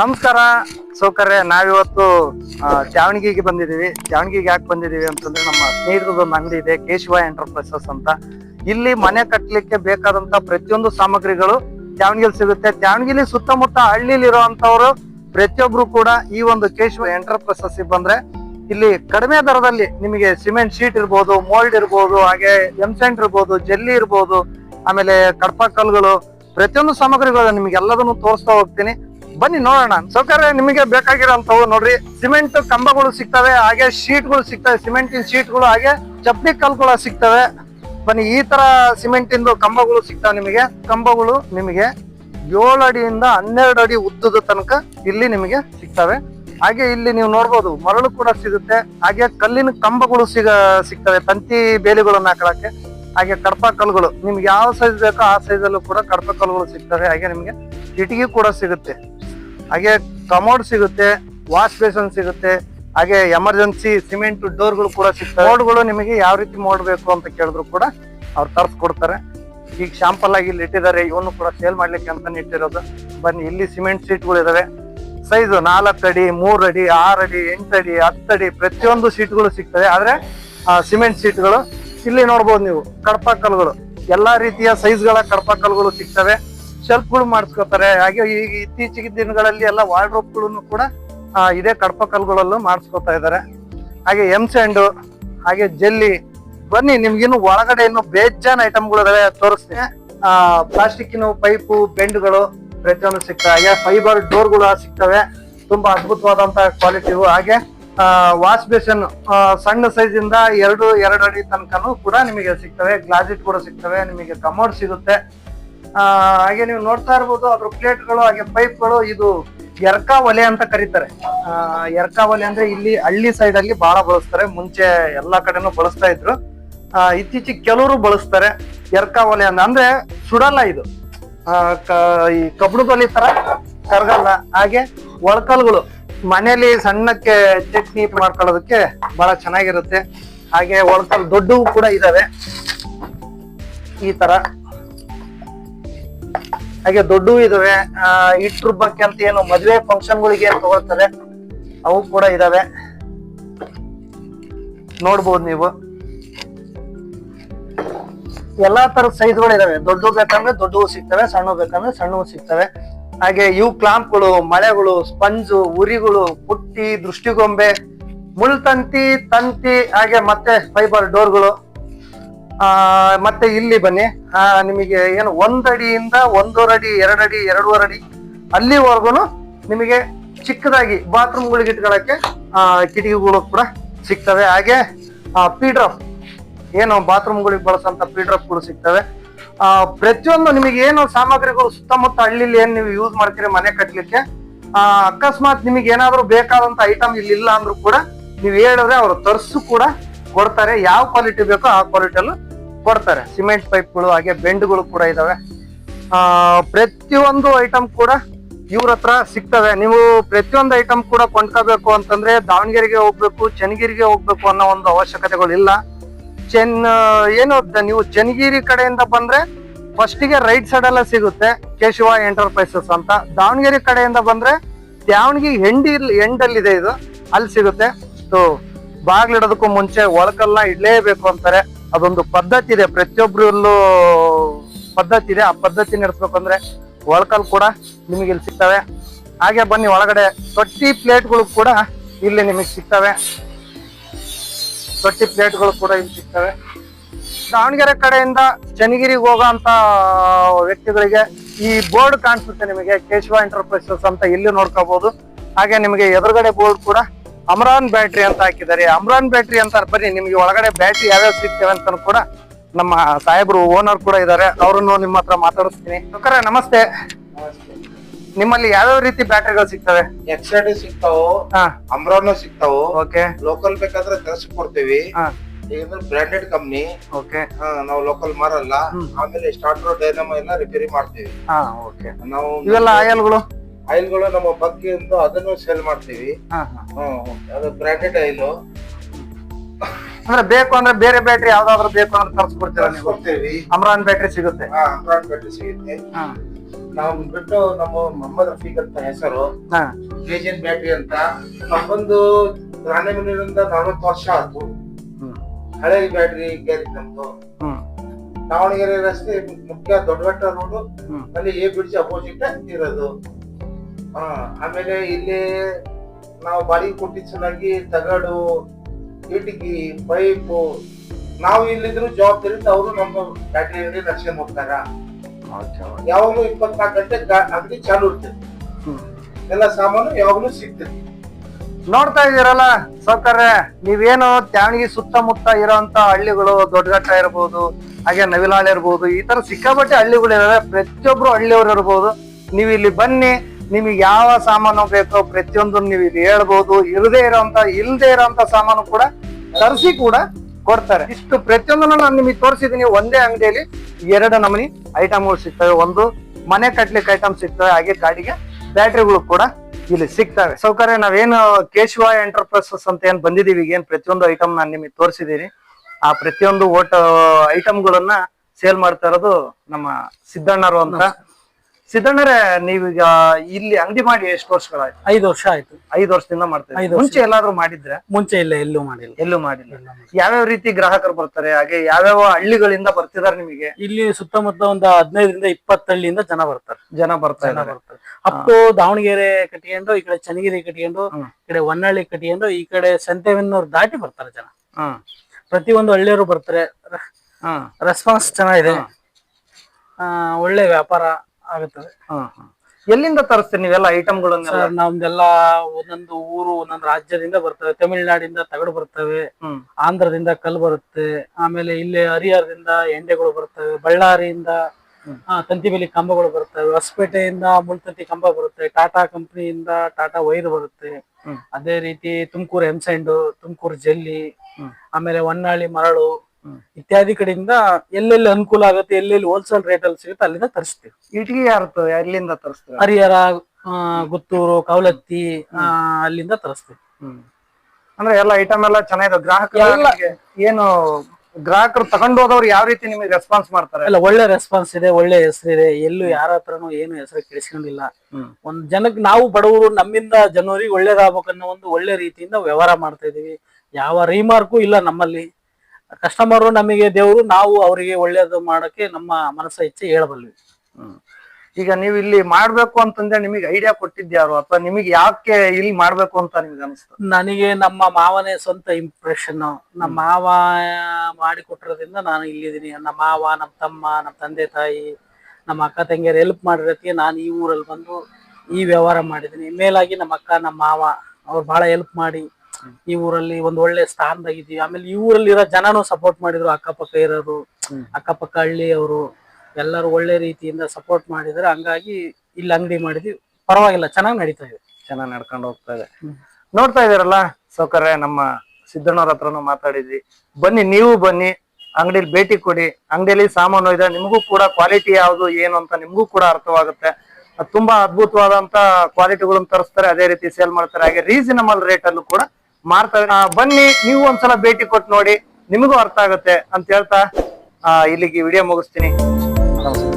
ನಮಸ್ಕಾರ, ಸೌಕರ್ಯ. ನಾವಿವತ್ತು ಚಾವಣಿಗೆಗೆ ಬಂದಿದ್ದೀವಿ. ಚಾವಣಗಿಗೆ ಯಾಕೆ ಬಂದಿದ್ದೀವಿ ಅಂತಂದ್ರೆ ನಮ್ಮ ಸ್ನೇಹಿತರದೊಂದು ಅಂಗಡಿ ಇದೆ ಕೇಶವ ಎಂಟರ್ಪ್ರೈಸಸ್ ಅಂತ. ಇಲ್ಲಿ ಮನೆ ಕಟ್ಟಲಿಕ್ಕೆ ಬೇಕಾದಂತ ಪ್ರತಿಯೊಂದು ಸಾಮಗ್ರಿಗಳು ಚಾವಣಗಿಲಿ ಸಿಗುತ್ತೆ. ಚಾವಣಿಗೆಲಿ ಸುತ್ತಮುತ್ತ ಹಳ್ಳಿಲಿ ಇರುವಂತವ್ರು ಪ್ರತಿಯೊಬ್ರು ಕೂಡ ಈ ಒಂದು ಕೇಶವ ಎಂಟರ್ಪ್ರೈಸಸ್ ಬಂದ್ರೆ ಇಲ್ಲಿ ಕಡಿಮೆ ದರದಲ್ಲಿ ನಿಮಗೆ ಸಿಮೆಂಟ್ ಶೀಟ್ ಇರ್ಬೋದು ಮೋಲ್ಡ್ ಇರ್ಬೋದು, ಹಾಗೆ ಎಂಸೆಂಟ್ ಇರ್ಬೋದು, ಜೆಲ್ಲಿ ಇರ್ಬೋದು, ಆಮೇಲೆ ಕಡಪ ಕಲ್ಲುಗಳು, ಪ್ರತಿಯೊಂದು ಸಾಮಗ್ರಿಗಳು ನಿಮಗೆ ಎಲ್ಲದನ್ನು ತೋರಿಸ್ತಾ ಹೋಗ್ತೀನಿ. ಬನ್ನಿ ನೋಡೋಣ. ಸೌಕರ್ಯ ನಿಮಗೆ ಬೇಕಾಗಿರೋಂಥವು ನೋಡ್ರಿ. ಸಿಮೆಂಟ್ ಕಂಬಗಳು ಸಿಗ್ತವೆ, ಹಾಗೆ ಶೀಟ್ಗಳು ಸಿಗ್ತವೆ. ಸಿಮೆಂಟಿನ ಶೀಟ್ಗಳು, ಹಾಗೆ ಚಪ್ಪಲಿ ಕಲ್ಗಳು ಸಿಗ್ತವೆ. ಬನ್ನಿ, ಈ ತರ ಸಿಮೆಂಟಿಂದು ಕಂಬಗಳು ಸಿಗ್ತವೆ ನಿಮಗೆ. ಕಂಬಗಳು ನಿಮಗೆ ಏಳು ಅಡಿಯಿಂದ ಹನ್ನೆರಡು ಅಡಿ ಉದ್ದದ ತನಕ ಇಲ್ಲಿ ನಿಮಗೆ ಸಿಗ್ತವೆ. ಹಾಗೆ ಇಲ್ಲಿ ನೀವು ನೋಡ್ಬೋದು, ಮರಳು ಕೂಡ ಸಿಗುತ್ತೆ. ಹಾಗೆ ಕಲ್ಲಿನ ಕಂಬಗಳು ಸಿಗ, ಸಿಗ್ತವೆ, ತಂತಿ ಬೇಲಿಗಳನ್ನ ಹಾಕೊಳಕ್ಕೆ. ಹಾಗೆ ಕಡಪ ಕಲ್ಲುಗಳು, ನಿಮ್ಗೆ ಯಾವ ಸೈಜ್ ಬೇಕೋ ಆ ಸೈಜಲ್ಲೂ ಕೂಡ ಕಡಪ ಕಲ್ಲುಗಳು ಸಿಗ್ತವೆ. ಹಾಗೆ ನಿಮಗೆ ಕಿಟಕಿ ಕೂಡ ಸಿಗುತ್ತೆ. ಹಾಗೆ ಕಮೋಡ್ ಸಿಗುತ್ತೆ ವಾಶ್ ಬೇಸನ್ ಸಿಗುತ್ತೆ, ಹಾಗೆ ಎಮರ್ಜೆನ್ಸಿ ಸಿಮೆಂಟ್ ಡೋರ್ಗಳು ಕೂಡ ಸಿಗ್ತವೆ. ಮೋಡ್ಗಳು ನಿಮಗೆ ಯಾವ ರೀತಿ ಮೋಡ್ ಬೇಕು ಅಂತ ಕೇಳಿದ್ರು ಕೂಡ ಅವ್ರು ತರ್ಸ್ಕೊಡ್ತಾರೆ. ಈಗ ಶಾಂಪಲ್ ಆಗಿ ಇಲ್ಲಿ ಇಟ್ಟಿದ್ದಾರೆ, ಇವನು ಕೂಡ ಸೇಲ್ ಮಾಡ್ಲಿಕ್ಕೆ ಅಂತ ಇಟ್ಟಿರೋದು. ಬನ್ನಿ, ಇಲ್ಲಿ ಸಿಮೆಂಟ್ ಸೀಟ್ಗಳು ಇದಾವೆ. ಸೈಜ್ ನಾಲ್ಕು ಅಡಿ, ಮೂರು ಅಡಿ, ಆರ್ ಅಡಿ, ಎಂಟು ಅಡಿ, ಹತ್ತು ಅಡಿ, ಪ್ರತಿಯೊಂದು ಸೀಟ್ಗಳು ಸಿಗ್ತವೆ. ಆದ್ರೆ ಸಿಮೆಂಟ್ ಸೀಟ್ಗಳು ಇಲ್ಲಿ ನೋಡ್ಬೋದು ನೀವು ಕಡಪ ಎಲ್ಲಾ ರೀತಿಯ ಸೈಜ್ಗಳ ಕಡಪ ಕಲ್ಲುಗಳು ಸಿಗ್ತವೆ. ಶೆಲ್ಫ್ಗಳು ಮಾಡಿಸ್ಕೋತಾರೆ. ಹಾಗೆ ಈಗ ಇತ್ತೀಚಿನ ದಿನಗಳಲ್ಲಿ ಎಲ್ಲ ವಾರ್ಡ್ರೋಬ್ಗಳನ್ನು ಕೂಡ ಆ, ಇದೇ ಕಡಪ ಕಲ್ಗಳಲ್ಲೂ ಮಾಡಿಸ್ಕೊತಾ ಇದ್ದಾರೆ. ಹಾಗೆ ಎಂ ಸ್ಯಾಂಡು ಹಾಗೆ ಜೆಲ್ಲಿ ಬನ್ನಿ ನಿಮ್ಗಿನ್ನು ಒಳಗಡೆ ಇನ್ನು ಬೇಜಾನ್ ಐಟಮ್ಗಳು ಇದಾವೆ ತೋರಿಸ್ತೀನಿ. ಪ್ಲಾಸ್ಟಿಕ್ಕಿನ ಪೈಪು ಬೆಂಡ್ಗಳು ಪ್ರತಿಯೊಂದು ಸಿಗ್ತವೆ. ಹಾಗೆ ಫೈಬರ್ ಡೋರ್ಗಳು ಸಿಗ್ತವೆ. ತುಂಬಾ ಅದ್ಭುತವಾದಂತಹ ಕ್ವಾಲಿಟಿ ಹಾಗೆ ವಾಶ್ ಬೇಸನ್ ಸಣ್ಣ ಸೈಜ್ ಇಂದ ಎರಡು ಎರಡು ಅಡಿ ತನಕನೂ ಕೂಡ ನಿಮಗೆ ಸಿಗ್ತವೆ. ಗ್ಲಾಸಿಟ್ ಕೂಡ ಸಿಗ್ತವೆ. ನಿಮಗೆ ಕಮೋಡ್ ಸಿಗುತ್ತೆ. ಹಾಗೆ ನೀವು ನೋಡ್ತಾ ಇರ್ಬೋದು, ಅದ್ರ ಪ್ಲೇಟ್ಗಳು, ಹಾಗೆ ಪೈಪ್ಗಳು, ಇದು ಎರ್ಕಾ ಒಲೆ ಅಂತ ಕರೀತಾರೆ. ಎರ್ಕಾ ಒಲೆ ಅಂದ್ರೆ ಇಲ್ಲಿ ಹಳ್ಳಿ ಸೈಡ್ ಅಲ್ಲಿ ಬಹಳ ಬಳಸ್ತಾರೆ. ಮುಂಚೆ ಎಲ್ಲಾ ಕಡೆನೂ ಬಳಸ್ತಾ ಇದ್ರು. ಇತ್ತೀಚೆಗೆ ಕೆಲವರು ಬಳಸ್ತಾರೆ ಎರ್ಕಾ ಒಲೆ ಅಂತ. ಅಂದ್ರೆ ಸುಡಲ್ಲ ಇದು. ಈ ಕಬ್ಬಣದಲ್ಲಿ ತರ ಕರಗಲ್ಲ. ಹಾಗೆ ಒಳಕಲ್ಗಳು. ಮನೆಯಲ್ಲಿ ಸಣ್ಣಕ್ಕೆ ಚಟ್ನಿ ಮಾಡ್ಕೊಳ್ಳೋದಕ್ಕೆ ಬಹಳ ಚೆನ್ನಾಗಿರುತ್ತೆ. ಹಾಗೆ ಒಳಕಲ್ ದೊಡ್ಡವು ಕೂಡ ಇದಾವೆ. ಈ ತರ. ಹಾಗೆ ದೊಡ್ಡವು ಇದಾವೆ. ಇಟ್ ರುಬ್ಬಕ್ಕೆ ಅಂತ ಏನು ಮದುವೆ ಫಂಕ್ಷನ್ ಗಳಿಗೆ ತಗೊಳ್ತಾರೆ, ಅವು ಕೂಡ ಇದಾವೆ. ನೋಡ್ಬೋದು ನೀವು. ಎಲ್ಲಾ ತರದ ಸೈಜ್ಗಳು ಇದಾವೆ. ದೊಡ್ಡವು ಬೇಕಂದ್ರೆ ದೊಡ್ಡವು ಸಿಗ್ತವೆ ಸಣ್ಣವು ಬೇಕಂದ್ರೆ ಸಣ್ಣವು ಸಿಗ್ತವೆ. ಹಾಗೆ ಇವು ಕ್ಲಾಂಪ್ಗಳು, ಮಳೆಗಳು, ಸ್ಪಂಜು, ಉರಿಗಳು, ಪುಟ್ಟಿ, ದೃಷ್ಟಿಗೊಂಬೆ, ಮುಳ್ತಂತಿ, ತಂತಿ, ಹಾಗೆ ಮತ್ತೆ ಫೈಬರ್ ಡೋರ್ಗಳು ಆ, ಮತ್ತೆ ಇಲ್ಲಿ ಬನ್ನಿ. ನಿಮಗೆ ಏನು ಒಂದಡಿಯಿಂದ ಒಂದೂವರೆ ಅಡಿ ಎರಡಡಿ ಎರಡೂವರೆ ಅಡಿ ಅಲ್ಲಿವರೆಗೂ ನಿಮಗೆ ಚಿಕ್ಕದಾಗಿ ಬಾತ್ರೂಮ್ಗಳಿಗೆ ಇಟ್ಕೊಳ್ಳೋಕ್ಕೆ ಕಿಟಕಿಗಳು ಕೂಡ ಸಿಗ್ತವೆ. ಹಾಗೆ ಪೀಡ್ರಫ್ ಏನು ಬಾತ್ರೂಮ್ಗಳಿಗೆ ಬಳಸಂತ ಪೀಡ್ರಫ್ಗಳು ಸಿಗ್ತವೆ. ಪ್ರತಿಯೊಂದು ನಿಮಗೆ ಏನು ಸಾಮಗ್ರಿಗಳು ಸುತ್ತಮುತ್ತ ಹಳ್ಳಿಲಿ ಏನು ನೀವು ಯೂಸ್ ಮಾಡ್ತೀರಿ ಮನೆ ಕಟ್ಟಲಿಕ್ಕೆ ಅಕಸ್ಮಾತ್ ನಿಮಗೆ ಏನಾದರೂ ಬೇಕಾದಂತ ಐಟಮ್ ಇಲ್ಲಿ ಇಲ್ಲ ಅಂದ್ರೂ ಕೂಡ ನೀವು ಹೇಳಿದ್ರೆ ಅವರು ತರ್ಸು ಕೂಡ ಕೊಡ್ತಾರೆ. ಯಾವ ಕ್ವಾಲಿಟಿ ಬೇಕೋ ಆ ಕ್ವಾಲಿಟಿಯಲ್ಲೂ ಕೊಡ್ತಾರೆ. ಸಿಮೆಂಟ್ ಪೈಪ್ಗಳು ಹಾಗೆ ಬೆಂಡ್ಗಳು ಕೂಡ ಇದಾವೆ. ಪ್ರತಿಯೊಂದು ಐಟಮ್ ಕೂಡ ಇವ್ರ ಹತ್ರ ಸಿಗ್ತವೆ. ನೀವು ಪ್ರತಿಯೊಂದು ಐಟಮ್ ಕೂಡ ಕೊಂಡ್ಕೋಬೇಕು ಅಂತಂದ್ರೆ ದಾವಣಗೆರೆಗೆ ಹೋಗ್ಬೇಕು, ಚನ್ನಗಿರಿಗೆ ಹೋಗ್ಬೇಕು ಅನ್ನೋ ಒಂದು ಅವಶ್ಯಕತೆಗಳು ಇಲ್ಲ. ಚೆನ್ ಏನು ನೀವು ಚನ್ನಗಿರಿ ಕಡೆಯಿಂದ ಬಂದ್ರೆ ಫಸ್ಟಿಗೆ ರೈಟ್ ಸೈಡ್ ಎಲ್ಲ ಸಿಗುತ್ತೆ ಕೇಶವ ಎಂಟರ್ಪ್ರೈಸಸ್ ಅಂತ. ದಾವಣಗೆರೆ ಕಡೆಯಿಂದ ಬಂದ್ರೆ ದಾವಣಗೆರೆ ಅಲ್ಲಿ ಎಂಡಲ್ಲಿದೆ ಇದು. ಅಲ್ಲಿ ಸಿಗುತ್ತೆ. ಸೊ ಬಾಗ್ಲಿಡೋದಕ್ಕೂ ಮುಂಚೆ ಒಳಕಲ್ಲ ಇಡಲೇಬೇಕು ಅಂತಾರೆ. ಅದೊಂದು ಪದ್ಧತಿ ಇದೆ. ಪ್ರತಿಯೊಬ್ಬರಲ್ಲೂ ಪದ್ಧತಿ ಇದೆ. ಆ ಪದ್ಧತಿ ನಡೆಸ್ಬೇಕಂದ್ರೆ ಒಳಕಲ್ ಕೂಡ ನಿಮಗೆ ಇಲ್ಲಿ ಸಿಗ್ತವೆ. ಹಾಗೆ ಬನ್ನಿ, ಒಳಗಡೆ ತೊಟ್ಟಿ ಪ್ಲೇಟ್ಗಳು ಕೂಡ ಇಲ್ಲಿ ನಿಮಗೆ ಸಿಗ್ತವೆ. ತೊಟ್ಟಿ ಪ್ಲೇಟ್ಗಳು ಕೂಡ ಇಲ್ಲಿ ಸಿಗ್ತವೆ. ದಾವಣಗೆರೆ ಕಡೆಯಿಂದ ಚನ್ನಗಿರಿಗೆ ಹೋಗೋಂತ ವ್ಯಕ್ತಿಗಳಿಗೆ ಈ ಬೋರ್ಡ್ ಕಾಣಿಸುತ್ತೆ ನಿಮಗೆ. ಕೇಶವ ಎಂಟರ್ಪ್ರೈಸಸ್ ಅಂತ ಇಲ್ಲಿ ನೋಡ್ಕೋಬಹುದು ಹಾಗೆ ನಿಮಗೆ ಎದುರುಗಡೆ ಬೋರ್ಡ್ ಕೂಡ ಅಮ್ರಾನ್ ಬ್ಯಾಟ್ರಿ ಅಂತ ಹಾಕಿದ್ದಾರೆ. ಅಮರಾನ್ ಬ್ಯಾಟ್ರಿ ಅಂತ ಬನ್ನಿ ನಿಮ್ಗೆ ಒಳಗಡೆ ಬ್ಯಾಟ್ರಿ ಯಾವ್ಯಾವ ಸಿಗ್ತೇವೆ ಅಂತ ಕೂಡ ನಮ್ಮ ಸಾಹೇಬ್ರು ಓನರ್ ಕೂಡ ಇದ್ದಾರೆ ಅವರನ್ನು ನಿಮ್ಮ ಹತ್ರ ಮಾತಾಡಿಸ್ತೀನಿ. ನಮಸ್ತೆ. ನಿಮ್ಮಲ್ಲಿ ಯಾವ್ಯಾವ ರೀತಿ ಬ್ಯಾಟ್ರಿಗಳು ಸಿಗ್ತವೆ? ಎಕ್ಸೈಡ್ ಸಿಗ್ತಾವು ಅಮ್ರಾನು ಸಿಗ್ತಾವು. ಓಕೆ. ಲೋಕಲ್ ಬೇಕಾದ್ರೆ ತರಿಸಿ ಕೊಡ್ತೀವಿ. Branded company okay. ನಾವು ಲೋಕಲ್ ಮಾರಲ್ಲ. ಆಮೇಲೆ ಸ್ಟಾರ್ಟರ್ ಡೈನಮೋ ಎಲ್ಲ ರಿಪೇರಿ ಮಾಡ್ತೀವಿ. ನಾವು ಇವೆಲ್ಲ ಆಯಲ್ಗಳು ಆಯಿಲ್ಗಳು ನಮ್ಮ ಬಗ್ಗೆ ಇದ್ದು ಅದನ್ನು ಸೇಲ್ ಮಾಡ್ತೀವಿ. ಹಾ ಹಾ. ಹ್ಮ್ ಅದು ಬ್ರಾಂಡೆಡ್ ಆಯಿಲ್. ಅಂದ್ರೆ ಬೇಕು ಅಂದ್ರೆ ಬೇರೆ ಬ್ಯಾಟ್ರಿ ಯಾವ್ದಾದ್ರು ಬೇಕು ಅಂದ್ರೆ ತರ್ಸ್ಕೊಡ್ತೀರಾ ನೀವು? ಕೊಡ್ತೀವಿ ಅಮ್ರಾನ್ ಬ್ಯಾಟ್ರಿ ಸಿಗುತ್ತೆ. ಹಾ ಅಮ್ರಾನ್ ಬ್ಯಾಟ್ರಿ ಸಿಗುತ್ತೆ. ನಾವು ಬಿಟ್ಟು ನಮ್ಮ ಮೊಹಮ್ಮದ್ ರಫೀಕ್ ಅಂತ ಹೆಸರು. ಹಾ. ಏಜೆಂಟ್ ಬ್ಯಾಟ್ರಿ ಅಂತ. ನಮ್ಮೊಂದು ರಾಣೆಬೆನ್ನೂರಿಂದ ನಲವತ್ತು ವರ್ಷ ಆಯ್ತು. ಹ್ಮ್. ಹಳೆ ಬ್ಯಾಟ್ರಿ ಗ್ಯಾರೇಜ್ ನಮ್ದು. ಹ್ಮ್. ದಾವಣಗೆರೆ ರಸ್ತೆ ಮುಖ್ಯ ದೊಡ್ಡಬೆಟ್ಟ ರೋಡ್ ಹ್ಮ್. ಅಲ್ಲಿ ಎ ಬ್ರಿಡ್ಜ್ ಅಪೋಸಿಟ್ ಇರೋದು. ಆಮೇಲೆ ಇಲ್ಲಿ ನಾವು ಬಾಡಿಗೆ ಕೊಟ್ಟಿದ್ದ ಸಲುವಾಗಿ ತಗಡು ಇಟ್ಗಿ ಪೈಪು ನಾವು ಇಲ್ಲಿದ್ರು ಜವಾಬ್ದಾರಿ ಅವರು ನಮ್ಮ ಫ್ಯಾಕ್ಟರಿ ರಕ್ಷಣೆ ಹೋಗ್ತಾರ ಯಾವಾಗ್ಲೂ ಇಪ್ಪತ್ನಾಲ್ಕು ಗಂಟೆ ಅಂಗಡಿ ಚಾಲು ಇರ್ತೈತಿ ಎಲ್ಲ ಸಾಮಾನು ಯಾವಾಗಲೂ ಸಿಗ್ತದೆ. ನೋಡ್ತಾ ಇದೀರಲ್ಲ ಸೌಕರ್ಯ, ನೀವೇನು ತ್ಯಾಣಿಗೆ ಸುತ್ತಮುತ್ತ ಇರೋಂತ ಹಳ್ಳಿಗಳು ದೊಡ್ಡಘಟ್ಟ ಇರ್ಬೋದು, ಹಾಗೆ ನವಿಲಾಳ ಇರ್ಬೋದು, ಈ ತರ ಸಿಕ್ಕಾಪಟ್ಟೆ ಹಳ್ಳಿಗಳು ಇರೋದ್ರೆ ಪ್ರತಿಯೊಬ್ರು ಹಳ್ಳಿಯವರು ಇರ್ಬೋದು. ನೀವು ಇಲ್ಲಿ ಬನ್ನಿ ನಿಮಗೆ ಯಾವ ಸಾಮಾನು ಬೇಕೋ ಪ್ರತಿಯೊಂದು ನೀವು ಇಲ್ಲಿ ಹೇಳ್ಬೋದು. ಇರದೇ ಇರೋಂತ ಇಲ್ಲದೆ ಇರೋಂತ ಸಾಮಾನು ಕೂಡ ತರಿಸಿ ಕೂಡ ಕೊಡ್ತಾರೆ. ಇಷ್ಟು ಪ್ರತಿಯೊಂದನ್ನು ನಾನು ನಿಮಗೆ ತೋರಿಸಿದೀನಿ ಒಂದೇ ಅಂಗಡಿಯಲ್ಲಿ ಎರಡು ನಮೂನಿ ಐಟಮ್ಗಳು ಸಿಗ್ತವೆ. ಒಂದು ಮನೆ ಕಟ್ಲಿಕ್ಕೆ ಐಟಮ್ ಸಿಗ್ತವೆ. ಹಾಗೆ ಗಾಡಿಗೆ ಬ್ಯಾಟ್ರಿಗಳು ಕೂಡ ಇಲ್ಲಿ ಸಿಗ್ತವೆ. ಸೌಕರ್ಯ, ನಾವೇನು ಕೇಶವ ಎಂಟರ್ಪ್ರೈಸಸ್ ಅಂತ ಏನ್ ಬಂದಿದೀವಿ ಈಗ ಏನ್ ಪ್ರತಿಯೊಂದು ಐಟಮ್ ನಾನು ನಿಮಗೆ ತೋರಿಸಿದೀನಿ ಆ ಪ್ರತಿಯೊಂದು ಓಟ ಐಟಮ್ಗಳನ್ನ ಸೇಲ್ ಮಾಡ್ತಾ ಇರೋದು ನಮ್ಮ ಸಿದ್ದಣ್ಣರು ಅಂತ ಸಿದ್ದಣ್ಣರೇ ನೀವೀಗ ಇಲ್ಲಿ ಅಂಗಡಿ ಮಾಡಿ ಎಷ್ಟು ವರ್ಷಗಳಾಯ್ತು? ಐದು ವರ್ಷ ಆಯ್ತು. ಐದು ವರ್ಷದಿಂದ ಮಾಡ್ತಾರೆ ಐದು ವರ್ಷ. ಮುಂಚೆ ಎಲ್ಲಾದ್ರೂ ಮಾಡಿದ್ರೆ? ಮುಂಚೆ ಇಲ್ಲ ಎಲ್ಲೂ ಮಾಡಿಲ್ಲ. ಎಲ್ಲೂ ಮಾಡಿಲ್ಲ. ಎಲ್ಲ ಮಾಡಿಲ್ಲ. ಯಾವ್ಯಾವ ರೀತಿ ಗ್ರಾಹಕರು ಬರ್ತಾರೆ? ಹಾಗೆ ಯಾವ್ಯಾವ ಹಳ್ಳಿಗಳಿಂದ ಬರ್ತಿದಾರೆ ನಿಮಗೆ? ಇಲ್ಲಿ ಸುತ್ತಮುತ್ತ ಒಂದು ಹದಿನೈದರಿಂದ ಇಪ್ಪತ್ತು ಹಳ್ಳಿಯಿಂದ ಜನ ಬರ್ತಾರೆ. ಜನ ಬರ್ತಾ ಜನ ಇದ್ದಾರೆ. ಬರ್ತಾರೆ. ಅಪ್ಪು ದಾವಣಗೆರೆ ಕಟ್ಕೊಂಡು ಈ ಕಡೆ ಚನ್ನಗಿರಿ ಕಟ್ಕೊಂಡು ಹ್ಮ್. ಈ ಕಡೆ ಹೊನ್ನಳ್ಳಿ ಕಟ್ಕೊಂಡು ಈ ಕಡೆ ಸಂತೆಬೆನ್ನೂರು ದಾಟಿ ಬರ್ತಾರೆ ಜನ. ಹ್ಮ್ ಒಂದು ಹಳ್ಳಿಯವರು ಬರ್ತಾರೆ. ಹ್ಮ್ ರೆಸ್ಪಾನ್ಸ್ ಚೆನ್ನಾಗಿದೆ. ಆ, ಒಳ್ಳೆ ವ್ಯಾಪಾರ. ಆಗುತ್ತದೆ. ಎಲ್ಲಿಂದ ತರಿಸ್ತೀರಿ ನೀವೆಲ್ಲ ಐಟಮ್ಗಳನ್ನ ಸರ್ ನಮ್ದೆಲ್ಲ ಒಂದೊಂದು ಊರು ಒಂದೊಂದು ರಾಜ್ಯದಿಂದ ಬರ್ತವೆ ತಮಿಳ್ನಾಡಿಂದ ತಗಡು ಬರ್ತವೆ ಹ್ಮ್ ಆಂಧ್ರದಿಂದ ಕಲ್ಲು ಬರುತ್ತೆ ಆಮೇಲೆ ಇಲ್ಲಿ ಹರಿಹರದಿಂದ ಎಂಡೆಗಳು ಬರ್ತವೆ ಬಳ್ಳಾರಿಯಿಂದ. ಆ, ತಂತಿಬೇಲಿ ಕಂಬಗಳು ಬರ್ತವೆ ಹೊಸಪೇಟೆಯಿಂದ ಮುಳ್ತಂತಿ ಕಂಬ ಬರುತ್ತೆ ಟಾಟಾ ಕಂಪ್ನಿಯಿಂದ ಟಾಟಾ ವೈರ್ ಬರುತ್ತೆ ಹ್ಮ್. ಅದೇ ರೀತಿ ತುಮಕೂರು ಎಂಸೈಂಡ್ ತುಮಕೂರು ಜಲ್ಲಿ ಹ್ಮ್. ಆಮೇಲೆ ಹೊನ್ನಾಳಿ ಮರಳು. ಇತ್ಯಾದಿ ಕಡೆಯಿಂದ ಎಲ್ಲೆಲ್ಲಿ ಅನುಕೂಲ ಆಗುತ್ತೆ ಎಲ್ಲೆಲ್ಲಿ ಹೋಲ್ಸೇಲ್ ರೇಟ್ ಅಲ್ಲಿ ಸಿಗುತ್ತೆ ಅಲ್ಲಿಂದ ತರಿಸ್ತೀವಿ. ಇಟ್ಗಿ ಯಾರು ಎಲ್ಲಿಂದ ತರಿಸ್ತೀರ? ಹರಿಹರ ಆ, ಗುತ್ತೂರು ಕವಲತ್ತಿ ಆ, ಅಲ್ಲಿಂದ ತರಿಸ್ತೀವಿ. ಅಂದ್ರೆ ಎಲ್ಲ ಐಟಮ್ ಎಲ್ಲ ಚೆನ್ನಾಗಿದೆ. ಗ್ರಾಹಕರು ಎಲ್ಲ- ನಿಮ್ಗೆ ಏನು ಗ್ರಾಹಕರು ತಗೊಂಡು ಹೋದವ್ರು ಯಾವ ರೀತಿ ನಿಮಗೆ ರೆಸ್ಪಾನ್ಸ್ ಮಾಡ್ತಾರೆ? ಎಲ್ಲ ಒಳ್ಳೆ ರೆಸ್ಪಾನ್ಸ್ ಇದೆ ಒಳ್ಳೆ ಹೆಸರಿದೆ ಎಲ್ಲೂ ಯಾರ ಹತ್ರನೂ ಏನು ಹೆಸರು ಕೆಡಿಸ್ಕೊಂಡಿಲ್ಲ ಹ್ಮ್. ಒಂದ್ ಜನಕ್ಕೆ ನಾವು ಬಡವರು ನಮ್ಮಿಂದ ಜನರಿಗೆ ಒಳ್ಳೇದಾಗ್ಬೇಕನ್ನೋ ಒಂದು ಒಳ್ಳೆ ರೀತಿಯಿಂದ ವ್ಯವಹಾರ ಮಾಡ್ತಾ ಇದೀವಿ ಯಾವ ರಿಮಾರ್ಕು ಇಲ್ಲ ನಮ್ಮಲ್ಲಿ. ಕಸ್ಟಮರು ನಮಗೆ ದೇವರು ನಾವು ಅವರಿಗೆ ಒಳ್ಳೇದು ಮಾಡೋಕೆ ನಮ್ಮ ಮನಸ್ಸ ಇಚ್ಛೆ ಹೇಳಬಲ್ವಿ. ಈಗ ನೀವು ಇಲ್ಲಿ ಮಾಡ್ಬೇಕು ಅಂತಂದ್ರೆ ನಿಮಗೆ ಐಡಿಯಾ ಕೊಟ್ಟಿದ್ಯಾರು ಅಥವಾ ನಿಮಗೆ ಯಾಕೆ ಇಲ್ಲಿ ಮಾಡ್ಬೇಕು ಅಂತ ನಿಮ್ಗೆ ಅನಿಸ್ತು? ನನಗೆ ನಮ್ಮ ಮಾವನೇ ಸ್ವಂತ ಇಂಪ್ರೆಷನ್ ನಮ್ಮ ಮಾವ ಮಾಡಿಕೊಟ್ಟಿರೋದ್ರಿಂದ ನಾನು ಇಲ್ಲಿದ್ದೀನಿ. ನಮ್ಮ ಮಾವ ನಮ್ಮ ತಮ್ಮ ನಮ್ಮ ತಂದೆ ತಾಯಿ ನಮ್ಮ ಅಕ್ಕ ತಂಗಿಯರು ಹೆಲ್ಪ್ ಮಾಡಿರೋದಕ್ಕೆ ನಾನು ಈ ಊರಲ್ಲಿ ಬಂದು ಈ ವ್ಯವಹಾರ ಮಾಡಿದ್ದೀನಿ. ಮೇಲಾಗಿ ನಮ್ಮ ಅಕ್ಕ ನಮ್ಮ ಮಾವ ಅವ್ರು ಬಹಳ ಹೆಲ್ಪ್ ಮಾಡಿ ಈ ಊರಲ್ಲಿ ಒಂದ್ ಒಳ್ಳೆ ಸ್ಥಾನದಾಗಿದ್ದೀವಿ ಆಮೇಲೆ ಈ ಊರಲ್ಲಿ ಇರೋ ಜನನು ಸಪೋರ್ಟ್ ಮಾಡಿದ್ರು ಅಕ್ಕಪಕ್ಕ ಇರೋರು. ಅಕ್ಕಪಕ್ಕ ಹಳ್ಳಿಯವರು ಎಲ್ಲರೂ ಒಳ್ಳೆ ರೀತಿಯಿಂದ ಸಪೋರ್ಟ್ ಮಾಡಿದ್ರೆ. ಹಂಗಾಗಿ ಇಲ್ಲಿ ಅಂಗಡಿ ಮಾಡಿದ್ವಿ. ಪರವಾಗಿಲ್ಲ ಚೆನ್ನಾಗಿ ನಡೀತಾ ಇದೆ. ಚೆನ್ನಾಗಿ ನಡ್ಕೊಂಡು ಹೋಗ್ತಾ ಇದೆ. ನೋಡ್ತಾ ಇದೀರಲ್ಲ ಸೌಕರ್ಯ ನಮ್ಮ ಸಿದ್ದಣ್ಣವ್ರ ಹತ್ರನು ಮಾತಾಡಿದ್ವಿ. ಬನ್ನಿ ನೀವು ಬನ್ನಿ ಅಂಗಡಿಲಿ ಭೇಟಿ ಕೊಡಿ. ಅಂಗಡಿಯಲ್ಲಿ ಸಾಮಾನು ಇದೆ ನಿಮಗೂ ಕೂಡ ಕ್ವಾಲಿಟಿ ಯಾವುದು ಏನು ಅಂತ ನಿಮಗೂ ಕೂಡ ಅರ್ಥವಾಗುತ್ತೆ. ಅದ್ ತುಂಬಾ ಅದ್ಭುತವಾದಂತ ಕ್ವಾಲಿಟಿಗಳನ್ನ ತರಿಸ್ತಾರೆ ಅದೇ ರೀತಿ ಸೇಲ್ ಮಾಡ್ತಾರೆ. ಹಾಗೆ ರೀಸನಬಲ್ ರೇಟ್ ಅಲ್ಲೂ ಕೂಡ ಮಾರ್ತಾರೆ ಆ, ಬನ್ನಿ ನೀವು ಒಂದ್ಸಲ ಭೇಟಿ ಕೊಟ್ಟು ನೋಡಿ ನಿಮಗೂ ಅರ್ಥ ಆಗುತ್ತೆ ಅಂತ ಹೇಳ್ತಾ ಇಲ್ಲಿಗೆ ವಿಡಿಯೋ ಮುಗಿಸ್ತೀನಿ. ನಮಸ್ಕಾರ.